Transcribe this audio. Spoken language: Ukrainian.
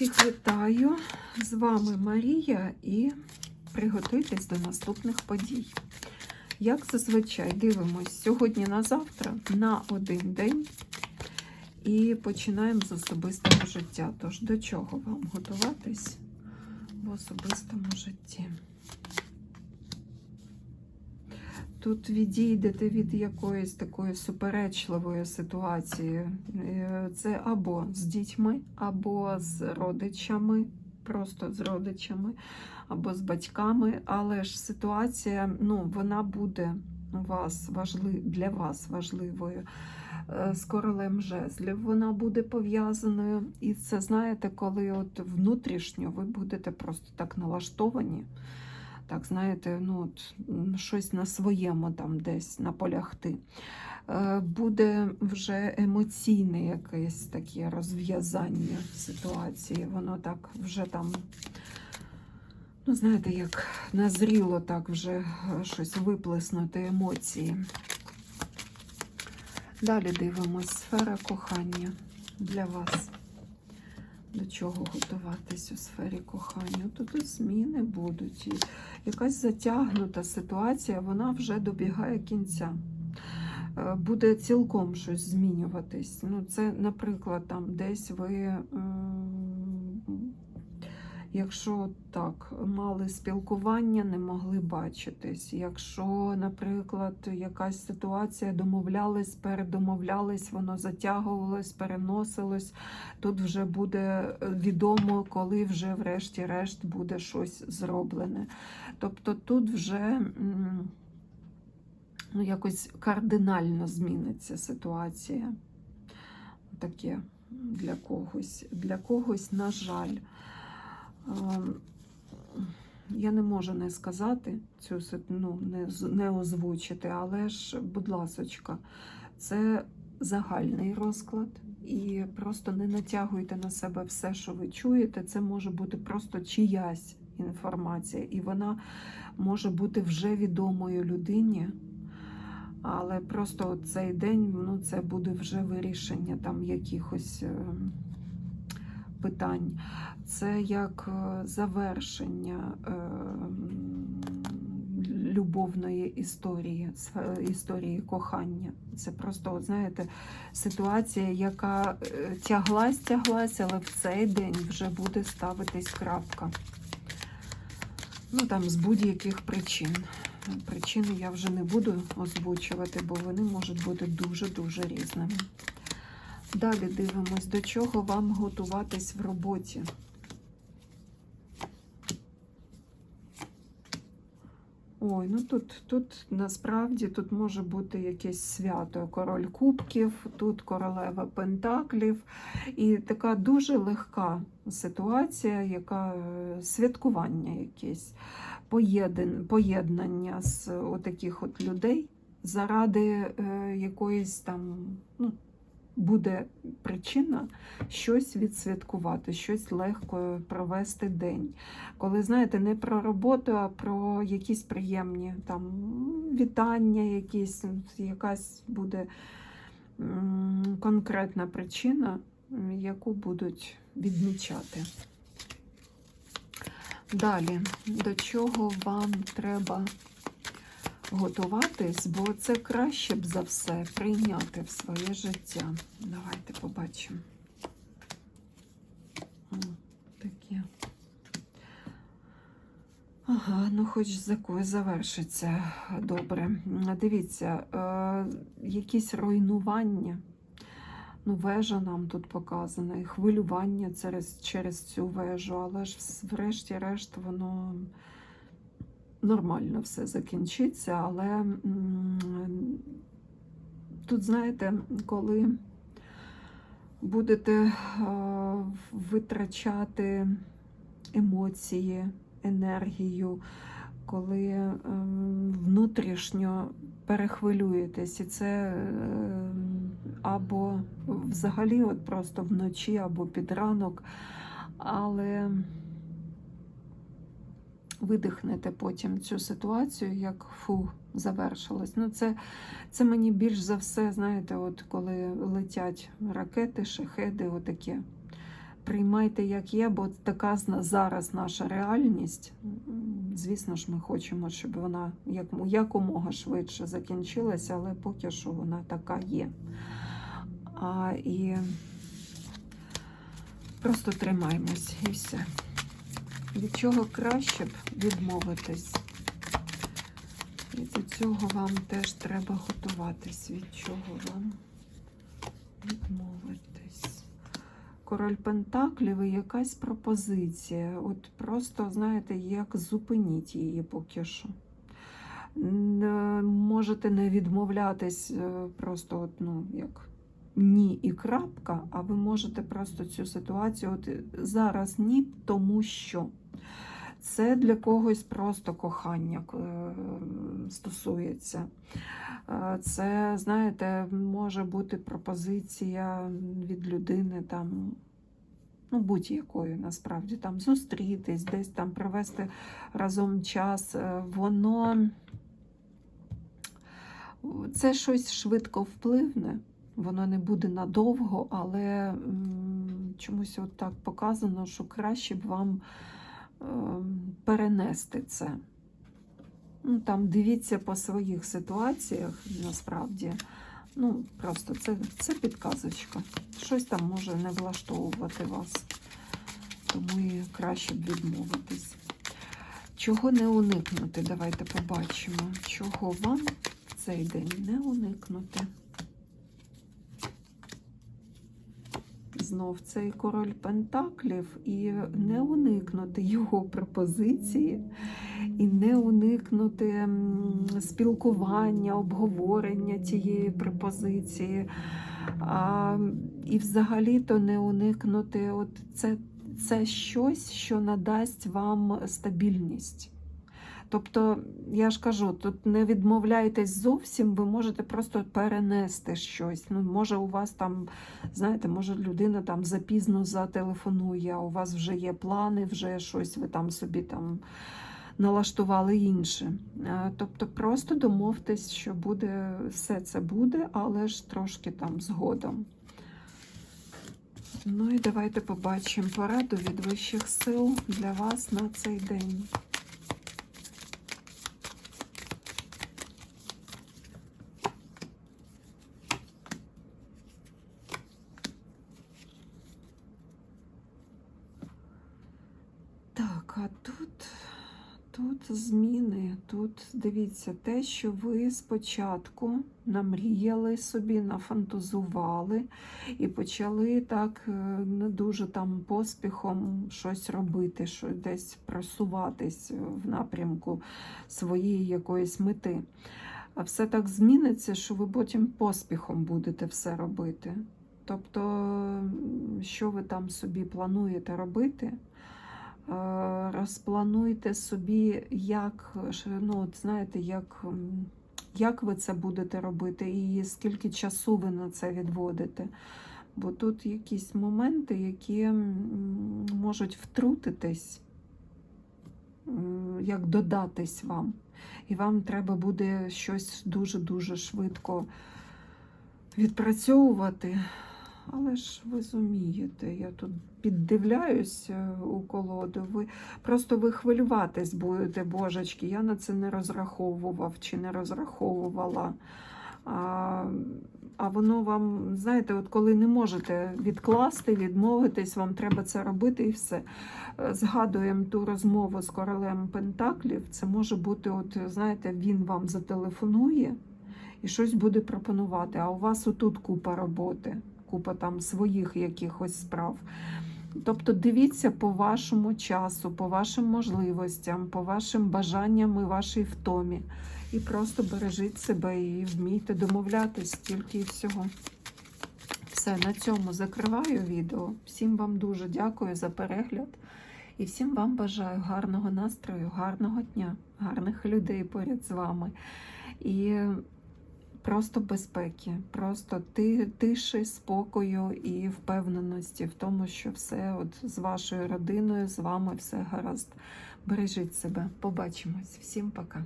Всіх вітаю! З вами Марія і приготуйтесь до наступних подій. Як зазвичай дивимось сьогодні на завтра на один день і починаємо з особистого життя. Тож до чого вам готуватись в особистому житті? Тут відійдете від якоїсь такої суперечливої ситуації. Е, Це або з дітьми, або з родичами, просто з родичами, або з батьками. Але ж ситуація, ну, вона буде у вас важлив, для вас важливою. Е, З королем жезлів вона буде пов'язаною. І це знаєте, коли от внутрішньо ви будете просто так налаштовані так, знаєте, ну, от, щось на своєму там десь наполягти. Е, Буде вже емоційне якесь таке розв'язання ситуації. Воно так вже там, ну, знаєте, як назріло так вже е, щось виплеснути емоції. Далі дивимось сфера кохання для вас. До чого готуватись у сфері кохання? Тут зміни будуть. І якась затягнута ситуація, вона вже добігає кінця. Е, Буде цілком щось змінюватись. Ну, це, наприклад, там десь ви, м, якщо так, мали спілкування, не могли бачитись. Якщо, наприклад, якась ситуація домовлялись, передомовлялись, воно затягувалось, переносилось, тут вже буде відомо, коли вже, врешті-решт, буде щось зроблене. Тобто тут вже ну, якось кардинально зміниться ситуація. Таке для когось. Для когось, на жаль. Ем, Я не можу не сказати цю ну, не, не озвучити, але ж, будь ласочка, це загальний розклад. І просто не натягуйте на себе все, що ви чуєте. Це може бути просто чиясь інформація, і вона може бути вже відомою людині. Але просто цей день ну, це буде вже вирішення там якихось е, питань. Це як е, завершення е, любовної історії, історії кохання. Це просто, от, знаєте, ситуація, яка е, тяглась, тяглась, але в цей день вже буде ставитись крапка. Ну там з будь-яких причин. Причини я вже не буду озвучувати, бо вони можуть бути дуже-дуже різними. Далі дивимось, до чого вам готуватись в роботі. Ой, ну тут, тут насправді тут може бути якесь свято. Король кубків, тут королева пентаклів. І така дуже легка ситуація, яка е, святкування якесь, поєдн- поєднання з отаких от людей заради е, якоїсь там, ну, буде причина щось відсвяткувати, щось легко провести день. Коли, знаєте, не про роботу, а про якісь приємні там вітання, якісь, якась буде конкретна причина, яку будуть відмічати. Далі, до чого вам треба готуватись, бо це краще б за все прийняти в своє життя. Давайте побачимо. Таке. Ага, ну хоч кою завершиться добре. Дивіться, е, якісь руйнування. Ну, вежа нам тут показана, і хвилювання через, через цю вежу, але ж врешті-решт воно нормально все закінчиться. Але тут, знаєте, коли будете е, витрачати емоції, енергію, коли е, внутрішньо перехвилюєтесь, і це е, або взагалі от просто вночі, або під ранок, але видихнете потім цю ситуацію, як фу, завершилось. Ну, це, це мені більш за все, знаєте, от коли летять ракети, шахеди, отаке. приймайте як є, бо така зараз наша реальність. Звісно ж, ми хочемо, щоб вона як, якомога швидше закінчилася, але поки що вона така є. А, і просто тримаємось і все. Від чого краще б відмовитись. І до цього вам теж треба готуватись. Від чого вам відмовитись? Король Пентаклів і якась пропозиція. От просто, знаєте, як зупиніть її поки що. Можете не відмовлятись е, просто, от, ну, як ні і крапка, а ви можете просто цю ситуацію от е, зараз ні, тому що. Це для когось просто кохання е, стосується. Е, Це, знаєте, може бути пропозиція від людини там. Ну, будь-якою насправді там зустрітись, десь там провести разом час. Воно це щось швидко впливне, воно не буде надовго, але чомусь от так показано, що краще б вам ем, перенести це. Ну, там дивіться по своїх ситуаціях, насправді. Ну, просто це, це підказочка. Щось там може не влаштовувати вас. Тому і краще б відмовитись. Чого не уникнути? Давайте побачимо. Чого вам в цей день не уникнути? Знов цей король Пентаклів і не уникнути його пропозиції, і не уникнути спілкування, обговорення тієї пропозиції. А, і взагалі-то не уникнути от це, це щось, що надасть вам стабільність. Тобто, я ж кажу, тут не відмовляйтесь зовсім, ви можете просто перенести щось. Ну, може, у вас там, знаєте, може людина там запізно зателефонує, а у вас вже є плани, вже щось ви там собі там налаштували інше. Е, Тобто просто домовтесь, що буде, все це буде, але ж трошки там згодом. Ну і давайте побачимо пораду від вищих сил для вас на цей день. Так, а тут, тут зміни. Тут дивіться, те, що ви спочатку намріяли собі, нафантазували і почали так е, не дуже там поспіхом щось робити, що десь просуватись в напрямку своєї якоїсь мети. А все так зміниться, що ви потім поспіхом будете все робити. Тобто, що ви там собі плануєте робити? Е, розплануйте собі, як, ну, от знаєте, як, як ви це будете робити і скільки часу ви на це відводите. Бо тут якісь моменти, які можуть втрутитись, як додатись вам. І вам треба буде щось дуже-дуже швидко відпрацьовувати. Але ж ви зумієте, я тут піддивляюсь е, у колоду. Ви просто ви хвилюватись будете, божечки. Я на це не розраховував чи не розраховувала. А, а воно вам, знаєте, от коли не можете відкласти, відмовитись, вам треба це робити і все. Згадуємо ту розмову з королем Пентаклів. Це може бути, от знаєте, він вам зателефонує і щось буде пропонувати. А у вас отут купа роботи, купа там своїх якихось справ. Тобто дивіться по вашому часу, по вашим можливостям, по вашим бажанням і вашій втомі. І просто бережіть себе і вмійте домовлятись тільки і всього. Все, на цьому закриваю відео. Всім вам дуже дякую за перегляд. І всім вам бажаю гарного настрою, гарного дня, гарних людей поряд з вами. І просто безпеки, просто ти, тиші, спокою і впевненості в тому, що все от з вашою родиною, з вами все гаразд. Бережіть себе. Побачимось. Всім пока.